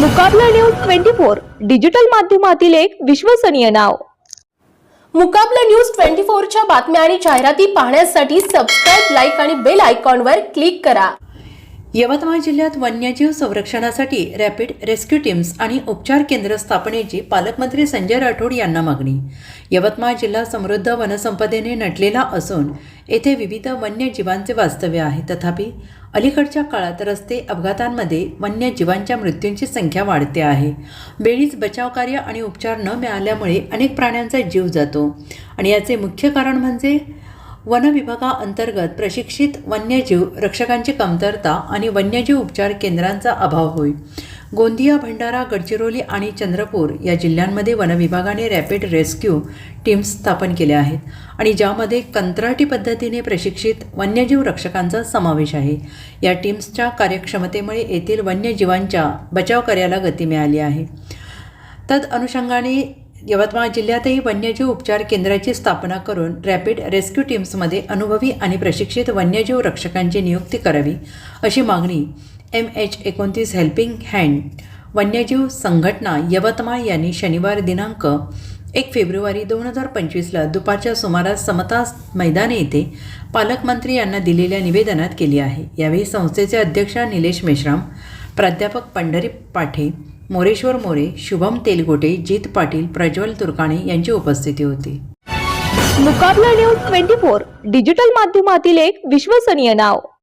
Mukabala news twenty four digital माध्यमातील एक विश्वसनीय नाव. मुकाबला न्यूज ट्वेंटी फोरच्या बातम्या आणि जाहिराती पाहण्यासाठी सबस्क्राईब लाईक आणि बेल आयकॉनवर क्लिक करा. यवतमाळ जिल्ह्यात वन्यजीव संरक्षणासाठी रॅपिड रेस्क्यू टीम्स आणि उपचार केंद्र स्थापनेची पालकमंत्री संजय राठोड यांना मागणी. यवतमाळ जिल्हा समृद्ध वनसंपदेने नटलेला असून येथे विविध वन्यजीवांचे वास्तव्य आहे. तथापि अलीकडच्या काळात रस्ते अपघातांमध्ये वन्यजीवांच्या मृत्यूंची संख्या वाढते आहे. वेळीच बचावकार्य आणि उपचार न मिळाल्यामुळे अनेक प्राण्यांचा जीव जातो. आणि याचे मुख्य कारण म्हणजे वनविभागाअंतर्गत प्रशिक्षित वन्यजीव रक्षकांची कमतरता आणि वन्यजीव उपचार केंद्रांचा अभाव होय. गोंदिया भंडारा गडचिरोली आणि चंद्रपूर या जिल्ह्यांमध्ये वनविभागाने रॅपिड रेस्क्यू टीम्स स्थापन केल्या आहेत आणि ज्यामध्ये कंत्राटी पद्धतीने प्रशिक्षित वन्यजीव रक्षकांचा समावेश आहे. या टीम्सच्या कार्यक्षमतेमुळे येथील वन्यजीवांच्या बचाव कार्याला गती मिळाली आहे. तद अनुषंगाने यवतमाळ जिल्ह्यातही वन्यजीव उपचार केंद्राची स्थापना करून रॅपिड रेस्क्यू टीम्समध्ये अनुभवी आणि प्रशिक्षित वन्यजीव रक्षकांची नियुक्ती करावी अशी मागणी एम एच एकोणतीस हेल्पिंग हँड वन्यजीव संघटना यवतमाळ यांनी शनिवार दिनांक एक फेब्रुवारी दोन हजार पंचवीसला दुपारच्या सुमारास समता मैदान येथे पालकमंत्री यांना दिलेल्या निवेदनात केली आहे. यावेळी संस्थेचे अध्यक्ष निलेश मेश्राम प्राध्यापक पंढरी पाठे मोरेश्वर मोरे शुभम तेलगोटे जित पाटील प्रज्वल तुरकाणे यांची उपस्थिती होती. Mukabala news twenty four digital माध्यमातील एक विश्वसनीय नाव.